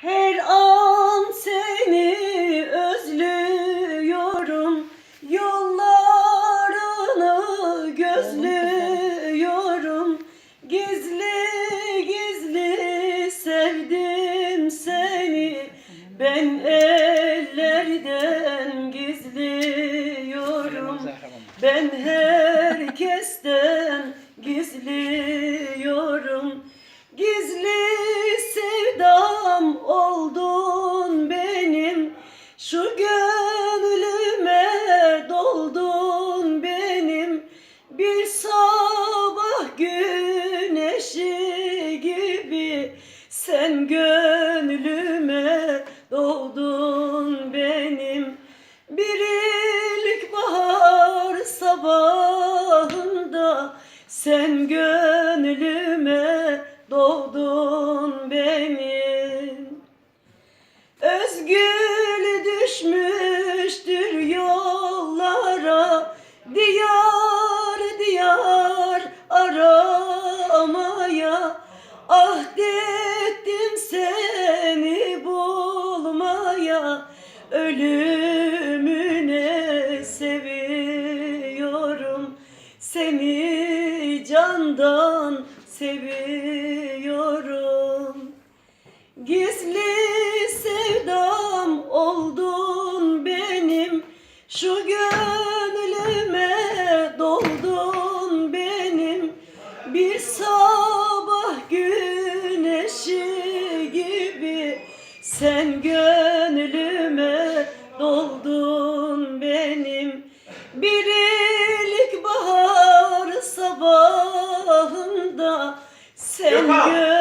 Her an seni özlüyorum. Yollarını gözlüyorum. Gizli gizli sevdim seni. Ben ellerden gizliyorum. Ben herkesten gizliyorum. Gizli sabah güneşi gibi Sen gönlüme doğdun benim. Bir ilkbahar sabahında Sen gönlüme Ahdettim seni bulmaya Ölümüne seviyorum. Seni candan seviyorum. Gizli sevdam oldun benim Şu gönlüme Bir ilkbahar sabahında Sen Gökhan!